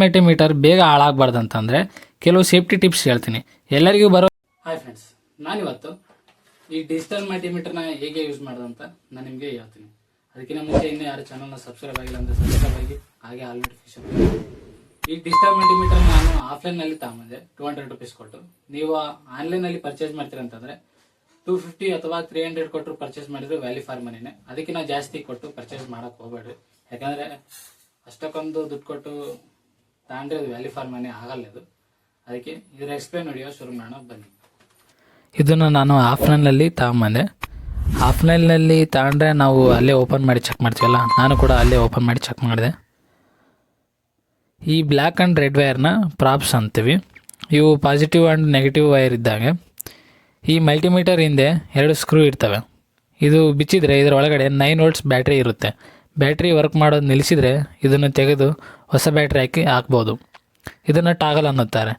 Multimeter ಬೇಗ ಹಾಳಾಗಬಾರ್ದು ಅಂತಂದರೆ ಕೆಲವು ಸೇಫ್ಟಿ ಟಿಪ್ಸ್ ಹೇಳ್ತೀನಿ. ಎಲ್ಲರಿಗೂ ಬರೋ ಹಾಯ್ ಫ್ರೆಂಡ್ಸ್ ನಾನಿವತ್ತು ಈ ಡಿಜಿಟಲ್ ಮಲ್ಟಿಮೀಟರ್ನ ಹೇಗೆ ಯೂಸ್ ಮಾಡೋದು ಅಂತ ನಾನು ನಿಮಗೆ ಹೇಳ್ತೀನಿ. ಅದಕ್ಕಿಂತ ಮುಂಚೆ ಇನ್ನೂ ಯಾರು ಚಾನಲ್ನ ಸಬ್ಸ್ಕ್ರೈಬ್ ಆಗಿಲ್ಲ ಅಂದರೆ ಸಬ್ಸ್ಕ್ರೈಬ್ ಆಗಿ, ಹಾಗೆ ಆಲ್ ನೋಟಿಫಿಕೇಶನ್ ಈ ಡಿಜಿಟಲ್ ಮಲ್ಟಿಮೀಟರ್ ನಾನು ಆಫ್ಲೈನಲ್ಲಿ ತಗೊಂಬಂದೆ ಟೂ ಹಂಡ್ರೆಡ್ ರುಪೀಸ್ ಕೊಟ್ಟು. ನೀವು ಆನ್ಲೈನಲ್ಲಿ ಪರ್ಚೇಸ್ ಮಾಡ್ತೀರ ಅಂತಂದರೆ ಟೂ ಫಿಫ್ಟಿ ಅಥವಾ ತ್ರೀ ಹಂಡ್ರೆಡ್ ಕೊಟ್ಟರು ಪರ್ಚೇಸ್ ಮಾಡಿದರೆ ವ್ಯಾಲ್ಯೂ ಫಾರ್ ಮನಿನೇ ಅದಕ್ಕಿಂತ ಜಾಸ್ತಿ ಕೊಟ್ಟು ಪರ್ಚೇಸ್ ಮಾಡೋಕ್ಕೆ ಹೋಗ್ಬೇಡ್ರಿ. ಯಾಕಂದರೆ ಅಷ್ಟಕ್ಕೊಂದು ದುಡ್ಡು ಕೊಟ್ಟು ತಗೊಂಡ್ರೆ ಅದು ವ್ಯಾಲ್ಯೂ ಫಾರ್ ಮನಿ ಆಗಲ್ಲ ಅದಕ್ಕೆ ಇದರ ಎಕ್ಸ್ಪ್ಲೇನ್ ವಿಡಿಯೋ ಶುರು ಮಾಡೋಣ, ಬನ್ನಿ. ಇದನ್ನು ನಾನು ಆಫ್ಲೈನಲ್ಲಿ ತಗೊಂಬಂದೆ. ಆಫ್ಲೈನಲ್ಲಿ ತಗೊಂಡ್ರೆ ನಾವು ಅಲ್ಲೇ ಓಪನ್ ಮಾಡಿ ಚೆಕ್ ಮಾಡ್ತೀವಲ್ಲ ನಾನು ಕೂಡ ಅಲ್ಲೇ ಓಪನ್ ಮಾಡಿ ಚೆಕ್ ಮಾಡಿದೆ. ಈ ಬ್ಲ್ಯಾಕ್ ಆ್ಯಂಡ್ ರೆಡ್ ವೈರ್ನ ಪ್ರಾಪ್ಸ್ ಅಂತೀವಿ. ಇವು ಪಾಸಿಟಿವ್ ಆ್ಯಂಡ್ ನೆಗೆಟಿವ್ ವೈರ್ ಇದ್ದಾಗ. ಈ ಮಲ್ಟಿಮೀಟರ್ ಹಿಂದೆ ಎರಡು ಸ್ಕ್ರೂ ಇರ್ತವೆ. ಇದು ಬಿಚ್ಚಿದ್ರೆ ಇದರ ಒಳಗಡೆ ನೈನ್ ವೋಲ್ಟ್ಸ್ ಬ್ಯಾಟ್ರಿ ಇರುತ್ತೆ. ಬ್ಯಾಟ್ರಿ ವರ್ಕ್ ಮಾಡೋದು ನಿಲ್ಲಿಸಿದರೆ ಇದನ್ನು ತೆಗೆದು ಹೊಸ ಬ್ಯಾಟ್ರಿ ಹಾಕಿ ಹಾಕ್ಬೋದು. ಇದನ್ನು ಟಾಗಲ್ ಅನ್ನುತ್ತಾರೆ.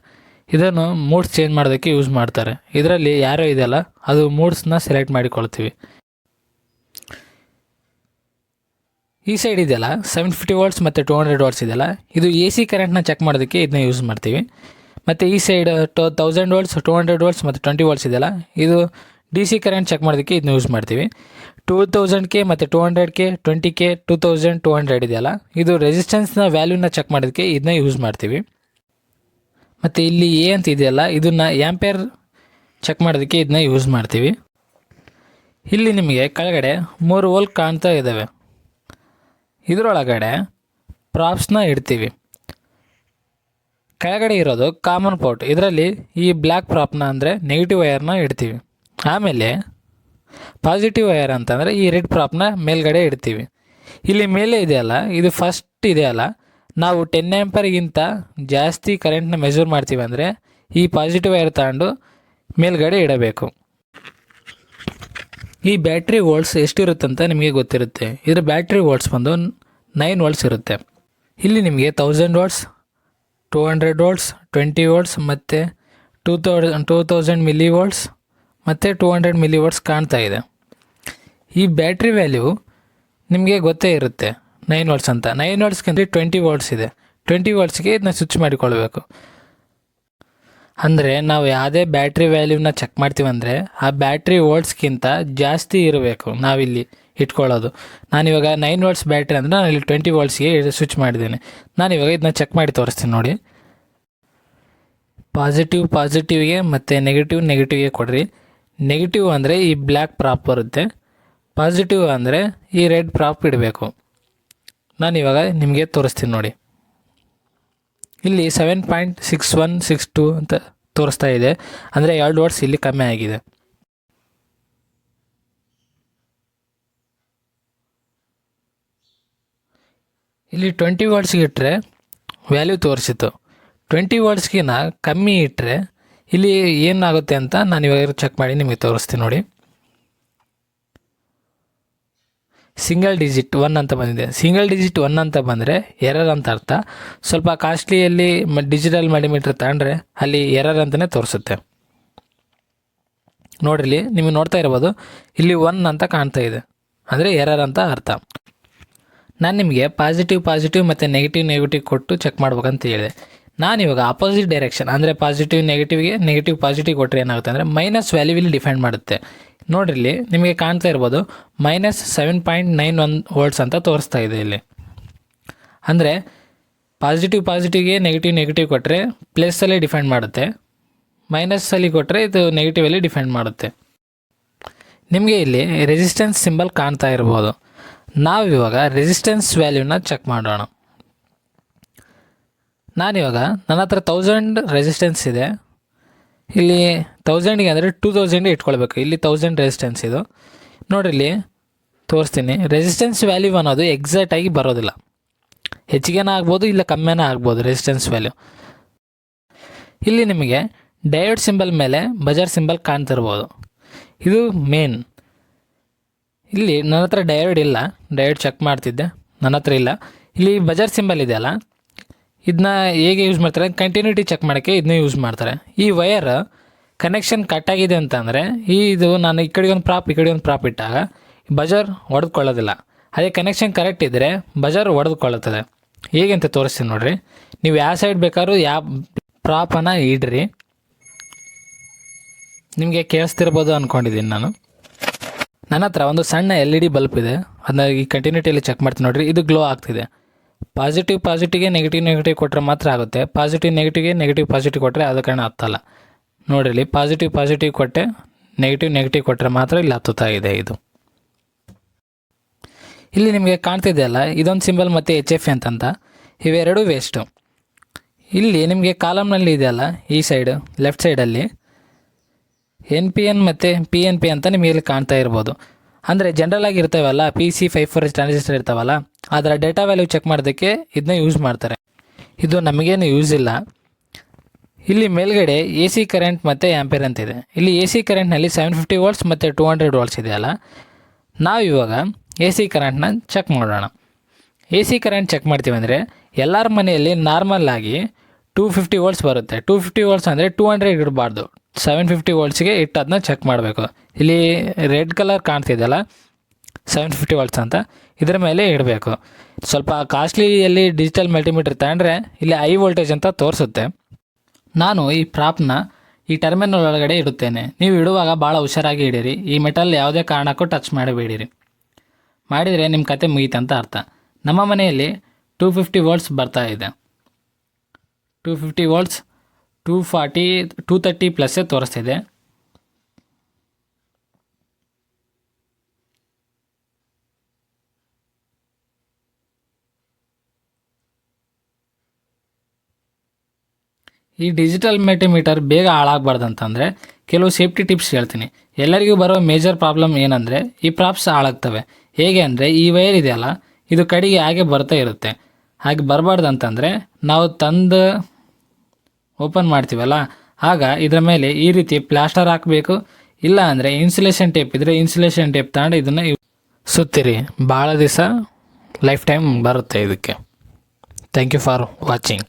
ಇದನ್ನು ಮೂಡ್ಸ್ ಚೇಂಜ್ ಮಾಡೋದಕ್ಕೆ ಯೂಸ್ ಮಾಡ್ತಾರೆ. ಇದರಲ್ಲಿ ಯಾರೋ ಇದೆಯಲ್ಲ, ಅದು ಮೂಡ್ಸ್ನ ಸೆಲೆಕ್ಟ್ ಮಾಡಿಕೊಳ್ತೀವಿ. ಈ ಸೈಡ್ ಇದೆಯಲ್ಲ ಸೆವೆನ್ ಫಿಫ್ಟಿ ವಾಟ್ಸ್ ಮತ್ತು ಟೂ ಹಂಡ್ರೆಡ್ ವಾಟ್ಸ್ ಇದೆಯಲ್ಲ, ಇದು ಎ ಸಿ ಕರೆಂಟ್ನ ಚೆಕ್ ಮಾಡೋದಕ್ಕೆ ಇದನ್ನ ಯೂಸ್ ಮಾಡ್ತೀವಿ. ಮತ್ತು ಈ side two thousand watts two hundred watts ಮತ್ತು ಟ್ವೆಂಟಿ ವಾಟ್ಸ್ ಇದೆಯಲ್ಲ, ಇದು ಡಿ ಸಿ ಕರೆಂಟ್ ಚೆಕ್ ಮಾಡೋದಕ್ಕೆ ಇದನ್ನ ಯೂಸ್ ಮಾಡ್ತೀವಿ. ಟೂ ತೌಸಂಡ್ ಕೆ ಮತ್ತು two hundred K twenty K two thousand two hundred ಇದೆಯಲ್ಲ ಇದು ರೆಸಿಸ್ಟೆನ್ಸ್ನ ವ್ಯಾಲ್ಯೂನ ಚೆಕ್ ಮಾಡೋದಕ್ಕೆ ಇದನ್ನ ಯೂಸ್ ಮಾಡ್ತೀವಿ. ಮತ್ತು ಇಲ್ಲಿ ಎ ಅಂತ ಇದೆಯಲ್ಲ ಇದನ್ನು ಆ್ಯಂಪೇರ್ ಚೆಕ್ ಮಾಡೋದಕ್ಕೆ ಇದನ್ನ ಯೂಸ್ ಮಾಡ್ತೀವಿ. ಇಲ್ಲಿ ನಿಮಗೆ ಕೆಳಗಡೆ ಮೂರು ಓಲ್ ಕಾಣ್ತಾ ಇದ್ದಾವೆ ಇದರೊಳಗಡೆ ಪ್ರಾಪ್ಸ್ನ ಇಡ್ತೀವಿ. ಕೆಳಗಡೆ ಇರೋದು ಕಾಮನ್ ಪೋರ್ಟ್ ಇದರಲ್ಲಿ ಈ ಬ್ಲ್ಯಾಕ್ ಪ್ರಾಪ್ನ ಅಂದರೆ ನೆಗೆಟಿವ್ ವೈರ್ನ ಇಡ್ತೀವಿ. ಆಮೇಲೆ ಪಾಸಿಟಿವ್ ವಯರ್ ಅಂತಂದರೆ ಈ ರೆಡ್ ಪ್ರಾಪ್ನ ಮೇಲ್ಗಡೆ ಇಡ್ತೀವಿ. ಇಲ್ಲಿ ಮೇಲೆ ಇದೆಯಲ್ಲ ಇದು ಫಸ್ಟ್ ಇದೆಯಲ್ಲ ನಾವು ಟೆನ್ ಆ್ಯಂಪರ್ಗಿಂತ ಜಾಸ್ತಿ ಕರೆಂಟ್ನ ಮೆಜೂರ್ ಮಾಡ್ತೀವಿ ಅಂದರೆ ಈ ಪಾಸಿಟಿವ್ ವೈರ್ ತಗೊಂಡು ಮೇಲ್ಗಡೆ ಇಡಬೇಕು. ಈ ಬ್ಯಾಟ್ರಿ ವೋಲ್ಟ್ಸ್ ಎಷ್ಟಿರುತ್ತೆ ಅಂತ ನಿಮಗೆ ಗೊತ್ತಿರುತ್ತೆ. ಇದರ ಬ್ಯಾಟ್ರಿ ವೋಲ್ಟ್ಸ್ ಬಂದು ನೈನ್ ವೋಲ್ಟ್ಸ್ ಇರುತ್ತೆ. ಇಲ್ಲಿ ನಿಮಗೆ thousand watts two hundred volts twenty volts ಮತ್ತು two thousand two thousand milli volts ಮತ್ತು ಟೂ ಹಂಡ್ರೆಡ್ ಮಿಲಿ ವರ್ಡ್ಸ್ ಕಾಣ್ತಾ ಇದೆ. ಈ ಬ್ಯಾಟ್ರಿ ವ್ಯಾಲ್ಯೂ ನಿಮಗೆ ಗೊತ್ತೇ ಇರುತ್ತೆ ನೈನ್ ವರ್ಡ್ಸ್ ಅಂತ. ನೈನ್ ವಾಟ್ಸ್ಗೆ ಟ್ವೆಂಟಿ ವರ್ಡ್ಸ್ ಇದೆ. ಟ್ವೆಂಟಿ ವರ್ಡ್ಸ್ಗೆ ಇದನ್ನ ಸ್ವಿಚ್ ಮಾಡಿಕೊಳ್ಬೇಕು. ಅಂದರೆ ನಾವು ಯಾವುದೇ ಬ್ಯಾಟ್ರಿ ವ್ಯಾಲ್ಯೂನ ಚೆಕ್ ಮಾಡ್ತೀವಿ ಅಂದರೆ, ಆ ಬ್ಯಾಟ್ರಿ ವೋಲ್ಟ್ಸ್ಗಿಂತ ಜಾಸ್ತಿ ಇರಬೇಕು ನಾವಿಲ್ಲಿ ಇಟ್ಕೊಳ್ಳೋದು. ನಾನಿವಾಗ ನೈನ್ ವರ್ಡ್ಸ್ ಬ್ಯಾಟ್ರಿ ಅಂದರೆ ನಾನು ಇಲ್ಲಿ ಟ್ವೆಂಟಿ ವರ್ಡ್ಸ್ಗೆ ಸ್ವಿಚ್ ಮಾಡಿದ್ದೇನೆ. ನಾನಿವಾಗ ಇದನ್ನ ಚೆಕ್ ಮಾಡಿ ತೋರಿಸ್ತೀನಿ ನೋಡಿ. ಪಾಸಿಟಿವ್ ಪಾಸಿಟಿವ್ಗೆ ಮತ್ತು ನೆಗೆಟಿವ್ ನೆಗೆಟಿವ್ಗೆ ಕೊಡ್ರಿ. ನೆಗೆಟಿವ್ ಅಂದರೆ ಈ ಬ್ಲ್ಯಾಕ್ ಪ್ರಾಪ್ ಬರುತ್ತೆ. ಪಾಸಿಟಿವ್ ಅಂದರೆ ಈ ರೆಡ್ ಪ್ರಾಪ್ ಇಡಬೇಕು. ನಾನು ಇವಾಗ ನಿಮಗೆ ತೋರಿಸ್ತೀನಿ ನೋಡಿ. ಇಲ್ಲಿ seven point six one six two ಅಂತ ತೋರಿಸ್ತಾ ಇದೆ. ಅಂದರೆ ಎರಡು ವರ್ಡ್ಸ್ ಇಲ್ಲಿ ಕಮ್ಮಿ ಆಗಿದೆ. ಇಲ್ಲಿ ಟ್ವೆಂಟಿ ವರ್ಡ್ಸ್ಗೆ ಇಟ್ಟರೆ ವ್ಯಾಲ್ಯೂ ತೋರಿಸಿತ್ತು. ಟ್ವೆಂಟಿ ವರ್ಡ್ಸ್ಗಿನ ಕಮ್ಮಿ ಇಟ್ಟರೆ ಇಲ್ಲಿ ಏನಾಗುತ್ತೆ ಅಂತ ನಾನು ಇವಾಗ ಚೆಕ್ ಮಾಡಿ ನಿಮಗೆ ತೋರಿಸ್ತೀನಿ ನೋಡಿ. ಸಿಂಗಲ್ ಡಿಜಿಟ್ ಒನ್ ಅಂತ ಬಂದಿದೆ. ಸಿಂಗಲ್ ಡಿಜಿಟ್ ಒನ್ ಅಂತ ಬಂದರೆ ಎರರ್ ಅಂತ ಅರ್ಥ. ಸ್ವಲ್ಪ ಕಾಸ್ಟ್ಲಿಯಲ್ಲಿ ಡಿಜಿಟಲ್ ಮಲ್ಟಿಮೀಟ್ರ್ ತಗೊಂಡ್ರೆ ಅಲ್ಲಿ ಎರರ್ ಅಂತಲೇ ತೋರಿಸುತ್ತೆ. ನೋಡ್ರಿ, ನಿಮಗೆ ನೋಡ್ತಾ ಇರ್ಬೋದು, ಇಲ್ಲಿ ಒನ್ ಅಂತ ಕಾಣ್ತಾ ಇದೆ. ಅಂದರೆ ಎರರ್ ಅಂತ ಅರ್ಥ. ನಾನು ನಿಮಗೆ ಪಾಸಿಟಿವ್ ಪಾಸಿಟಿವ್ ಮತ್ತು ನೆಗೆಟಿವ್ ನೆಗೆಟಿವ್ ಕೊಟ್ಟು ಚೆಕ್ ಮಾಡ್ಬೇಕಂತ ಹೇಳಿದೆ. ನಾನು ಇವಾಗ ಆಪೋಸಿಟ್ ಡೈರೆಕ್ಷನ್ ಅಂದರೆ ಪಾಸಿಟಿವ್ ನೆಗೆಟಿವ್ಗೆ ನೆಗೆಟಿವ್ ಪಾಸಿಟಿವ್ ಕೊಟ್ಟರೆ ಏನಾಗುತ್ತೆ ಅಂದರೆ ಮೈನಸ್ ವ್ಯಾಲ್ಯೂ ಡಿಫೆಂಡ್ ಮಾಡುತ್ತೆ. ನೋಡಿರಲಿ ನಿಮಗೆ ಕಾಣ್ತಾ ಇರ್ಬೋದು minus seven point nine one volts ಅಂತ ತೋರಿಸ್ತಾ ಇದೆ ಇಲ್ಲಿ. ಅಂದರೆ ಪಾಸಿಟಿವ್ ಪಾಸಿಟಿವ್ಗೆ ನೆಗೆಟಿವ್ ನೆಗೆಟಿವ್ ಕೊಟ್ಟರೆ ಪ್ಲಸ್ಸಲ್ಲಿ ಡಿಫೆಂಡ್ ಮಾಡುತ್ತೆ ಮೈನಸ್ಸಲ್ಲಿ ಕೊಟ್ಟರೆ ಇದು ನೆಗೆಟಿವಲ್ಲಿ ಡಿಫೆಂಡ್ ಮಾಡುತ್ತೆ. ನಿಮಗೆ ಇಲ್ಲಿ ರೆಸಿಸ್ಟೆನ್ಸ್ ಸಿಂಬಲ್ ಕಾಣ್ತಾ ಇರ್ಬೋದು. ನಾವಿವಾಗ ರೆಸಿಸ್ಟೆನ್ಸ್ ವ್ಯಾಲ್ಯೂನ ಚೆಕ್ ಮಾಡೋಣ. ನಾನಿವಾಗ ನನ್ನ ಹತ್ರ ತೌಸಂಡ್ ರೆಸಿಸ್ಟೆನ್ಸ್ ಇದೆ. ಇಲ್ಲಿ ತೌಸಂಡಿಗೆ ಅಂದರೆ ಟೂ ತೌಸಂಡ್ ಇಟ್ಕೊಳ್ಬೇಕು. ಇಲ್ಲಿ ತೌಸಂಡ್ ರೆಸಿಸ್ಟೆನ್ಸ್ ಇದು. ನೋಡಿರಿ ಇಲ್ಲಿ ತೋರಿಸ್ತೀನಿ. ರೆಸಿಸ್ಟೆನ್ಸ್ ವ್ಯಾಲ್ಯೂ ಅನ್ನೋದು ಎಕ್ಸಾಕ್ಟಾಗಿ ಬರೋದಿಲ್ಲ. ಹೆಚ್ಚಿಗೆನೇ ಆಗ್ಬೋದು, ಇಲ್ಲ ಕಮ್ಮಿನೇ ಆಗ್ಬೋದು ರೆಸಿಸ್ಟೆನ್ಸ್ ವ್ಯಾಲ್ಯೂ ಇಲ್ಲಿ ನಿಮಗೆ ಡಯೋಡ್ ಸಿಂಬಲ್ ಮೇಲೆ ಬಜಾರ್ ಸಿಂಬಲ್ ಕಾಣ್ತಿರ್ಬೋದು. ಇದು ಮೇನ್ ಇಲ್ಲಿ ನನ್ನ ಹತ್ರ ಡಯೋಡ್ ಇಲ್ಲ. ಡಯೋಡ್ ಚೆಕ್ ಮಾಡ್ತಿದ್ದೆ. ನನ್ನ ಹತ್ರ ಇಲ್ಲ. ಇಲ್ಲಿ ಬಜಾರ್ ಸಿಂಬಲ್ ಇದೆಯಲ್ಲ ಇದನ್ನ ಹೇಗೆ ಯೂಸ್ ಮಾಡ್ತಾರೆ? ಕಂಟಿನ್ಯೂಟಿ ಚೆಕ್ ಮಾಡೋಕ್ಕೆ ಇದನ್ನ ಯೂಸ್ ಮಾಡ್ತಾರೆ. ಈ ವಯರ್ ಕನೆಕ್ಷನ್ ಕಟ್ ಆಗಿದೆ ಅಂತಂದರೆ ಈ ಇದು ನಾನು ಈ ಕಡೆಗೆ ಒಂದು ಪ್ರಾಪ್ ಈ ಕಡೆ ಒಂದು ಪ್ರಾಪ್ ಇಟ್ಟಾಗ ಬಜಾರ್ ಹೊಡೆದುಕೊಳ್ಳೋದಿಲ್ಲ ಅದೇ ಕನೆಕ್ಷನ್ ಕರೆಕ್ಟ್ ಇದ್ದರೆ ಬಜಾರ್ ಹೊಡೆದುಕೊಳ್ಳುತ್ತದೆ ಹೇಗೆ ಅಂತ ತೋರಿಸ್ತೀನಿ ನೋಡಿರಿ. ನೀವು ಯಾವ ಸೈಡ್ ಬೇಕಾದ್ರೂ ಯಾವ ಪ್ರಾಪನ್ನು ಇಡ್ರಿ. ನಿಮಗೆ ಕೇಳಿಸ್ತಿರ್ಬೋದು ಅಂದ್ಕೊಂಡಿದ್ದೀನಿ ನಾನು. ನನ್ನ ಹತ್ರ ಒಂದು ಸಣ್ಣ ಎಲ್ ಇ ಡಿ ಬಲ್ಪ್ ಇದೆ. ಅದನ್ನ ಈ ಕಂಟಿನ್ಯೂಟಿಯಲ್ಲಿ ಚೆಕ್ ಮಾಡ್ತೀನಿ ನೋಡಿರಿ. ಇದು ಗ್ಲೋ ಆಗ್ತಿದೆ. ಪಾಸಿಟಿವ್ ಪಾಸಿಟಿವ್ಗೆ ನೆಗೆಟಿವ್ ನೆಗೆಟಿವ್ ಕೊಟ್ಟರೆ ಮಾತ್ರ ಆಗುತ್ತೆ. ಪಾಸಿಟಿವ್ ನೆಗೆಟಿವ್ಗೆ ನೆಗೆಟಿವ್ ಪಾಸಿಟಿವ್ ಕೊಟ್ಟರೆ ಅದು ಕಾರಣ ಹತ್ತಲ್ಲ ನೋಡಿರಿ ಇಲ್ಲಿ ಪಾಸಿಟಿವ್ ಪಾಸಿಟಿವ್ ಕೊಟ್ಟೆ ನೆಗೆಟಿವ್ ನೆಗೆಟಿವ್ ಕೊಟ್ಟರೆ ಮಾತ್ರ ಇಲ್ಲಿ ಹತ್ತುತ್ತಾ ಇದೆ ಇದು. ಇಲ್ಲಿ ನಿಮಗೆ ಕಾಣ್ತಿದೆಯಲ್ಲ ಇದೊಂದು ಸಿಂಬಲ್ ಮತ್ತು ಎಚ್ ಎಫ್ ಅಂತಂತ ಇವೆರಡೂ ವೇಸ್ಟು ಇಲ್ಲಿ ನಿಮಗೆ ಕಾಲಮ್ನಲ್ಲಿ ಇದೆಯಲ್ಲ ಈ ಸೈಡು ಲೆಫ್ಟ್ ಸೈಡಲ್ಲಿ ಎನ್ ಪಿ ಎನ್ ಮತ್ತು ಪಿ ಎನ್ ಪಿ ಅಂತ ನಿಮಗೆ ಇಲ್ಲಿ ಕಾಣ್ತಾ ಇರ್ಬೋದು. ಅಂದರೆ ಜನರಲ್ ಆಗಿ ಇರ್ತಾವಲ್ಲ P C five four transistor ಇರ್ತಾವಲ್ಲ ಅದರ ಡೇಟಾ ವ್ಯಾಲ್ಯೂ ಚೆಕ್ ಮಾಡೋದಕ್ಕೆ ಇದನ್ನ ಯೂಸ್ ಮಾಡ್ತಾರೆ. ಇದು ನಮಗೇನು ಯೂಸ್ ಇಲ್ಲ. ಇಲ್ಲಿ ಮೇಲ್ಗಡೆ ಎ ಸಿ ಕರೆಂಟ್ ಮತ್ತು ಆ್ಯಂಪೇರ್ ಅಂತ ಇದೆ. ಇಲ್ಲಿ ಎ ಸಿ ಕರೆಂಟ್ನಲ್ಲಿ ಸೆವೆನ್ ಫಿಫ್ಟಿ ವೋಲ್ಟ್ಸ್ ಮತ್ತು ಟೂ ಹಂಡ್ರೆಡ್ ವೋಲ್ಟ್ಸ್ ಇದೆಯಲ್ಲ ನಾವು ಇವಾಗ ಎ ಸಿ ಕರೆಂಟ್ನ ಚೆಕ್ ಮಾಡೋಣ. ಎ ಸಿ ಕರೆಂಟ್ ಚೆಕ್ ಮಾಡ್ತೀವಿ ಅಂದರೆ ಎಲ್ಲರ ಮನೆಯಲ್ಲಿ ನಾರ್ಮಲ್ ಆಗಿ ಟೂ ಫಿಫ್ಟಿ ವೋಲ್ಟ್ಸ್ ಬರುತ್ತೆ. ಟೂ ಫಿಫ್ಟಿ ವೋಲ್ಟ್ಸ್ ಅಂದರೆ ಟೂ ಹಂಡ್ರೆಡ್ ಇಡಬಾರ್ದು. ಸೆವೆನ್ ಫಿಫ್ಟಿ ವೋಲ್ಟ್ಸ್ಗೆ ಇಟ್ಟು ಅದನ್ನ ಚೆಕ್ ಮಾಡಬೇಕು. ಇಲ್ಲಿ ರೆಡ್ ಕಲರ್ ಕಾಣ್ತಿದೆಯಲ್ಲ ಸೆವೆನ್ ಫಿಫ್ಟಿ ವಾಲ್ಟ್ಸ್ ಅಂತ. ಇದರ ಮೇಲೆ ಇಡಬೇಕು. ಸ್ವಲ್ಪ ಕಾಸ್ಟ್ಲಿಯಲ್ಲಿ ಡಿಜಿಟಲ್ ಮಲ್ಟಿಮೀಟರ್ ತಗೊಂಡ್ರೆ ಇಲ್ಲಿ ಐ ವೋಲ್ಟೇಜ್ ಅಂತ ತೋರಿಸುತ್ತೆ. ನಾನು ಈ ಪ್ರಾಪ್ನ ಈ ಟರ್ಮಿನಲ್ ಒಳಗಡೆ ಇಡುತ್ತೇನೆ. ನೀವು ಇಡುವಾಗ ಭಾಳ ಹುಷಾರಾಗಿ ಇಡಿರಿ. ಈ ಮೆಟಲ್ ಯಾವುದೇ ಕಾರಣಕ್ಕೂ ಟಚ್ ಮಾಡಬೇಡಿರಿ. ಮಾಡಿದರೆ ನಿಮ್ಮ ಕತೆ ಮುಗೀತಂತ ಅರ್ಥ. ನಮ್ಮ ಮನೆಯಲ್ಲಿ ಟೂ ಫಿಫ್ಟಿ ವೋಲ್ಟ್ಸ್ ಬರ್ತಾ ಇದೆ. Two fifty volts two forty two thirty ಪ್ಲಸ್ಸೇ ತೋರಿಸ್ತಿದೆ. ಈ ಡಿಜಿಟಲ್ ಮಲ್ಟಿಮೀಟರ್ ಬೇಗ ಹಾಳಾಗಬಾರ್ದು ಅಂತಂದರೆ ಕೆಲವು ಸೇಫ್ಟಿ ಟಿಪ್ಸ್ ಹೇಳ್ತೀನಿ. ಎಲ್ಲರಿಗೂ ಬರೋ ಮೇಜರ್ ಪ್ರಾಬ್ಲಮ್ ಏನಂದರೆ ಈ ಪ್ರಾಪ್ಸ್ ಹಾಳಾಗ್ತವೆ. ಹೇಗೆ ಅಂದರೆ ಈ ವೈರ್ ಇದೆಯಲ್ಲ ಇದು ಕಡೆಗೆ ಹಾಗೆ ಬರ್ತಾ ಇರುತ್ತೆ. ಹಾಗೆ ಬರಬಾರ್ದು ಅಂತಂದರೆ ನಾವು ತಂದು ಓಪನ್ ಮಾಡ್ತೀವಲ್ಲ, ಆಗ ಇದರ ಮೇಲೆ ಈ ರೀತಿ ಪ್ಲಾಸ್ಟರ್ ಹಾಕಬೇಕು. ಇಲ್ಲ ಅಂದರೆ ಇನ್ಸುಲೇಷನ್ ಟೇಪ್ ಇದ್ದರೆ ಇನ್ಸುಲೇಷನ್ ಟೇಪ್ ತಗೊಂಡು ಇದನ್ನು ಸುತ್ತಿರಿ. ಭಾಳ ದಿವಸ ಲೈಫ್ ಟೈಮ್ ಬರುತ್ತೆ ಇದಕ್ಕೆ. Thank you for watching